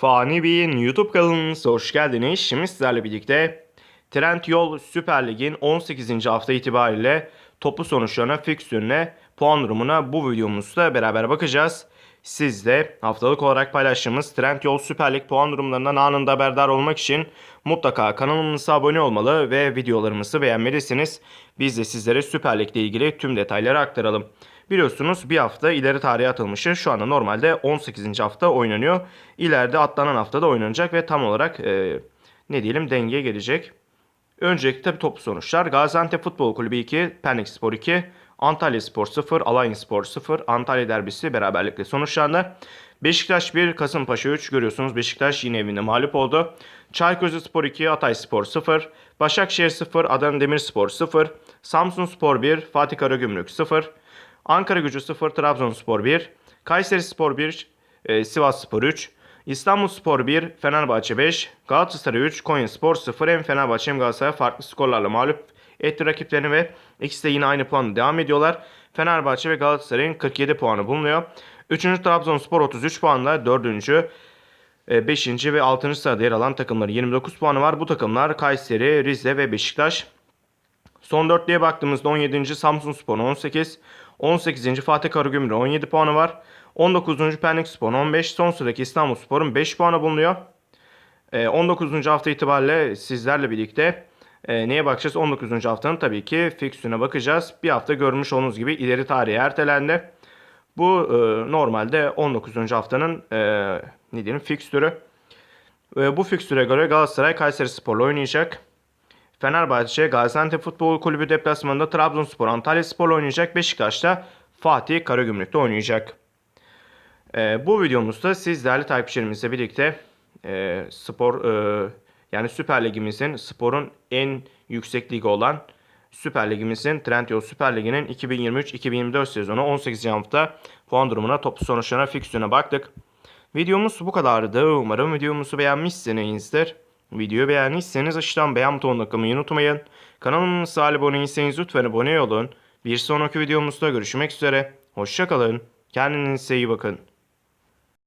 Fani Bey'in YouTube kanalımıza hoş geldiniz. Şimdi sizlerle birlikte Trendyol Süper Lig'in 18. hafta itibariyle toplu sonuçlarına, fiksürüne, puan durumuna bu videomuzda beraber bakacağız. Siz de haftalık olarak paylaştığımız Trendyol Süper Lig puan durumlarından anında haberdar olmak için mutlaka kanalımıza abone olmalı ve videolarımızı beğenmelisiniz. Biz de sizlere Süper Lig ile ilgili tüm detayları aktaralım. Biliyorsunuz bir hafta ileri tarihe atılmışı şu anda normalde 18. hafta oynanıyor. İleride atlanan haftada oynanacak ve tam olarak e, ne diyelim dengeye gelecek. Öncelikle tabii toplu sonuçlar. Gaziantep Futbol Kulübü 2, Pendik Spor 2, Antalya Spor 0, Alanya Spor 0, Antalya derbisi beraberlikle sonuçlandı. Beşiktaş 1, Kasımpaşa 3 görüyorsunuz. Beşiktaş yine evinde mağlup oldu. Çaykur Spor 2, Hatay Spor 0, Başakşehir 0, Adana Demirspor 0, Samsun Spor 1, Fatih Karagümrük 0, Ankara Gücü 0, Trabzonspor 1, Kayseri Spor 1, e, Sivas Spor 3, İstanbul Spor 1, Fenerbahçe 5, Galatasaray 3, Konya Spor 0. Hem Fenerbahçe hem Galatasaray farklı skorlarla mağlup etti rakiplerini ve ikisi de yine aynı puanla devam ediyorlar. Fenerbahçe ve Galatasaray'ın 47 puanı bulunuyor. 3. Trabzonspor 33 puanla 4. 5. ve 6. sırada yer alan takımların 29 puanı var. Bu takımlar Kayseri, Rize ve Beşiktaş. Son dörtlüye baktığımızda 17. Samsun Spor 18, 18. Fatih Karagümrük 17 puanı var. 19. Pendik Spor 15, son sıradaki İstanbul Spor'un 5 puanı bulunuyor. Ee, 19. hafta itibariyle sizlerle birlikte e, neye bakacağız? 19. haftanın tabii ki fiksüne bakacağız. Bir hafta görmüş olduğunuz gibi ileri tarihe ertelendi. Bu e, normalde 19. haftanın e, ne diyelim fikstürü. E, bu fikstüre göre Galatasaray Kayseri Spor'la oynayacak. Fenerbahçe Gaziantep Futbol Kulübü deplasmanında Trabzonspor Antalya Spor'la oynayacak. Beşiktaş'ta Fatih Karagümrük'te oynayacak. Ee, bu videomuzda siz değerli takipçilerimizle birlikte e, spor e, yani Süper Ligimizin sporun en yüksek ligi olan Süper Ligimizin Trendyol Süper Ligi'nin 2023-2024 sezonu 18. hafta puan durumuna, toplu sonuçlarına, fiksiyona baktık. Videomuz bu kadardı. Umarım videomuzu beğenmişsinizdir. Videoyu beğendiyseniz aşağıdan beğen butonuna tıklamayı unutmayın. Kanalımıza abone değilseniz lütfen abone olun. Bir sonraki videomuzda görüşmek üzere. Hoşçakalın. Kendinize iyi bakın.